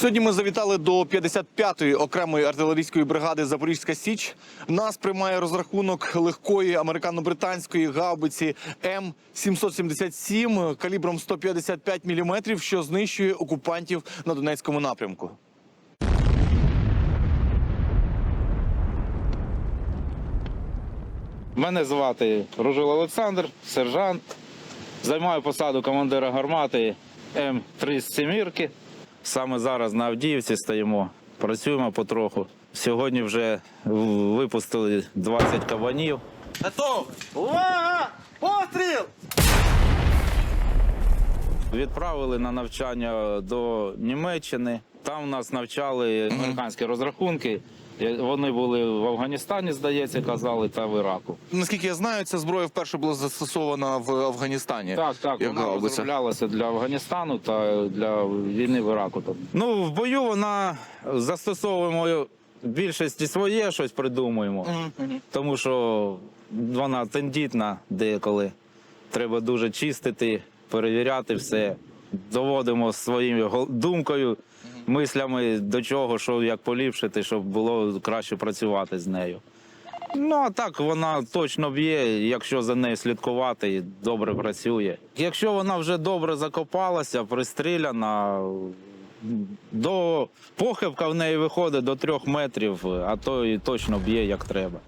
Сьогодні ми завітали до 55-ї окремої артилерійської бригади Запорізька Січ. Нас приймає розрахунок легкої американо-британської гаубиці М777 калібром 155 мм, що знищує окупантів на Донецькому напрямку. Мене звати Ружил Олександр, сержант. Займаю посаду командира гармати М3 «Сімірки». Саме зараз на Авдіївці стоїмо, працюємо потроху. Сьогодні вже випустили 20 кабанів. Готов! Увага! Постріл! Відправили на навчання до Німеччини. Там нас навчали американські розрахунки. Я- Вони були в Афганістані, здається, казали, та в Іраку. Наскільки я знаю, ця зброя вперше була застосована в Афганістані. Так, так, Як вона гаубиця. розроблялася для Афганістану та для війни в Іраку. Ну, в бою вона застосовуємо більшості своє щось придумуємо, тому що вона тендітна деколи. Треба дуже чистити, перевіряти все. Доводимо своєю думкою, мислями до чого, що як поліпшити, щоб було краще працювати з нею. Ну, а так вона точно б'є, якщо за нею слідкувати, і добре працює. Якщо вона вже добре закопалася, пристріляна, до похибка в неї виходить до трьох метрів, а то і точно б'є як треба.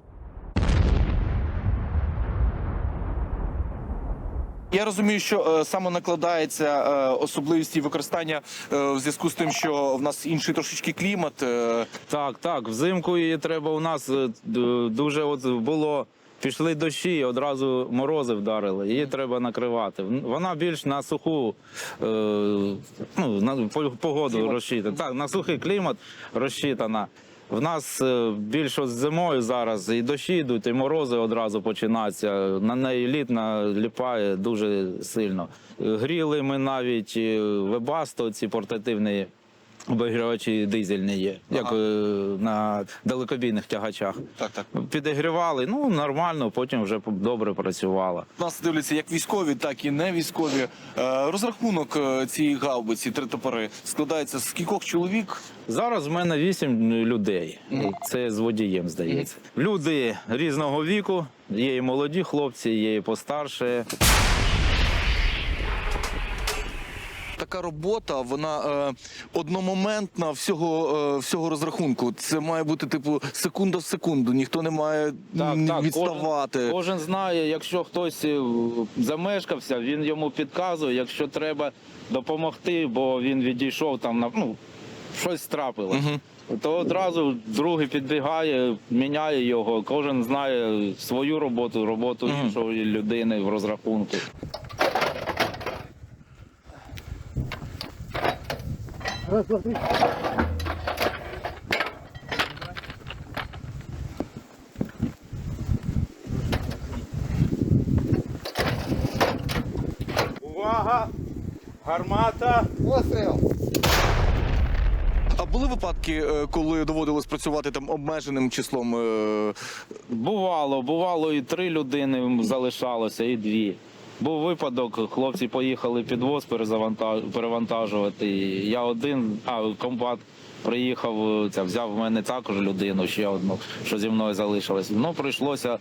Я розумію, що е, саме накладається е, особливість використання е, в зв'язку з тим, що в нас інший трошечки клімат. Е, Так, так, взимку її треба у нас е, д- дуже от було. Пішли дощі, одразу морози вдарили. Її треба накривати. М, Вона більш на суху е, ну, на по- погоду розчитана. Так, на сухий клімат розчитана. В нас більше більш зимою зараз і дощі йдуть, і морози одразу починаються. На неї лід наліпає дуже сильно. Е, Гріли ми навіть е, вебасто, ці портативні обігрівачі дизельні є, як Ага. е, на далекобійних тягачах. так, так. Підігрівали, ну нормально, потім вже добре працювала. Нас дивляться як військові, так і не військові. Е, розрахунок е, цієї гаубиці, три топори, складається з кількох чоловік. Зараз в мене вісім людей. Мгм. Це з водієм, здається. Люди різного віку, є і молоді хлопці, є і постарше. Така робота, вона е, одномоментна всього, е, всього розрахунку. Це має бути типу секунда в секунду. Ніхто не має м, відставати. Кожен, кожен знає, якщо хтось е, замешкався, він йому підказує, якщо треба допомогти, бо він відійшов там на ну, щось трапилось. Мгм. То одразу другий підбігає, міняє його. Кожен знає свою роботу, роботу іншої людини в розрахунку. Увага! Гармата! А були випадки, е, коли доводилось працювати там обмеженим числом? е, Бувало, бувало, і три людини залишалося, і дві. Був випадок, хлопці поїхали підвоз перевантажувати. Я один, а комбат приїхав, ця, взяв в мене також людину, ще одну, що зі мною залишилось. Ну, прийшлося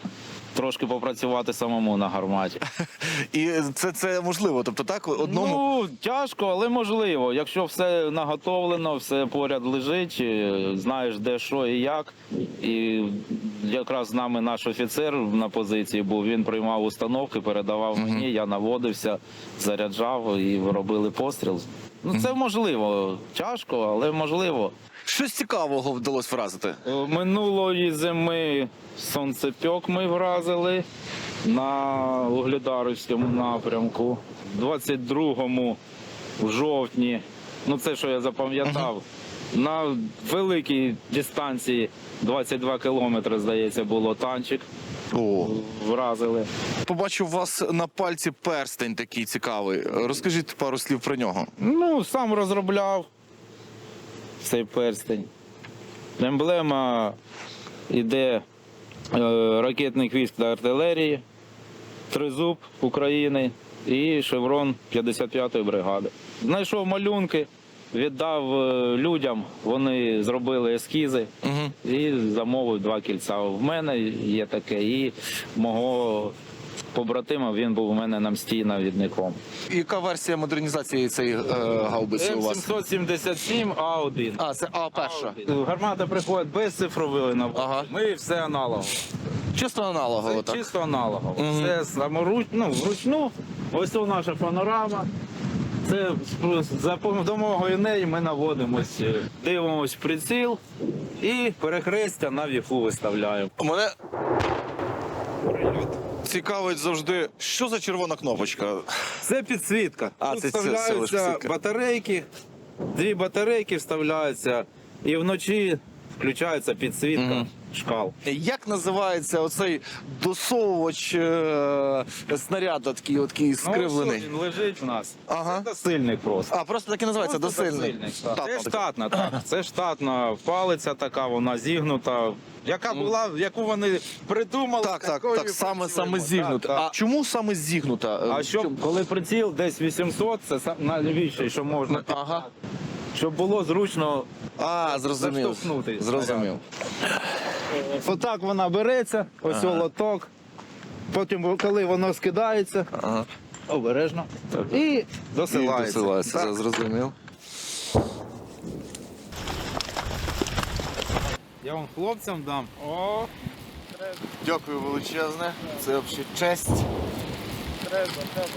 трошки попрацювати самому на гарматі. І це, це можливо. Тобто, так, одному. Ну, тяжко, але можливо. Якщо все наготовлено, все поряд лежить, е, знаєш де що і як. І якраз з нами наш офіцер на позиції був, він приймав установки, передавав мені, я наводився, заряджав і робили постріл. Ну, це можливо. Тяжко, але можливо. Щось цікавого вдалося вразити. Е, Минулої зими сонцепьок ми вразили на Угледарівському напрямку. 22-му в жовтні, ну це що я запам'ятав, на великій дистанції 22 кілометри, здається, було танчик. О. Вразили. Побачив у вас на пальці перстень такий цікавий. Розкажіть пару слів про нього. Ну, сам розробляв цей перстень. Емблема іде е, ракетних військ та артилерії, тризуб України і шеврон 55-ї бригади. Знайшов малюнки, віддав е, людям, вони зробили ескізи Угу. і замовив два кільця. В мене є таке, і мого побратима він був у мене на мсті навідником. Яка версія модернізації цієї е, гаубиці у вас? М777 А1. А, це А перша. Гармата приходить без цифрової наводки. Ага. Ми все аналогово. Чисто аналогово, Це так. чисто аналогово. Мгм. Це саморуч, ну, вручну. Ось це наша панорама. Це за допомогою неї ми наводимось, е, дивимось приціл і перехрестя на віху виставляємо. Мене цікавить завжди, що за червона кнопочка. Це підсвітка. А, Тут це- це- це лише вставляються батарейки, дві батарейки вставляються, і вночі включається підсвітка Мгм. шкал. Як називається оцей досовувач е, снаряду, такий, такий скривлений? Ну, він лежить в нас. Ага. Це досильник просто. А, просто так і називається Просто досильний. досильник, так. Це так. штатна, так. Це штатна палиця така, вона зігнута. Яка була, яку вони придумали. Так, так, так, саме, саме зігнута. Так, так. А чому саме зігнута? Е, А щоб коли приціл десь 800, це сам- найбільше, що можна. Ага. Щоб було зручно. А, зрозумів. Заштовхнути Зрозумів. Отак вона береться, ось Ага. лоток. Потім, коли воно скидається, Ага. обережно. І І досилається. досилається, Так. зрозумів. Я вам хлопцям дам. О, Дякую величезне. Це взагалі честь. Треба, треба.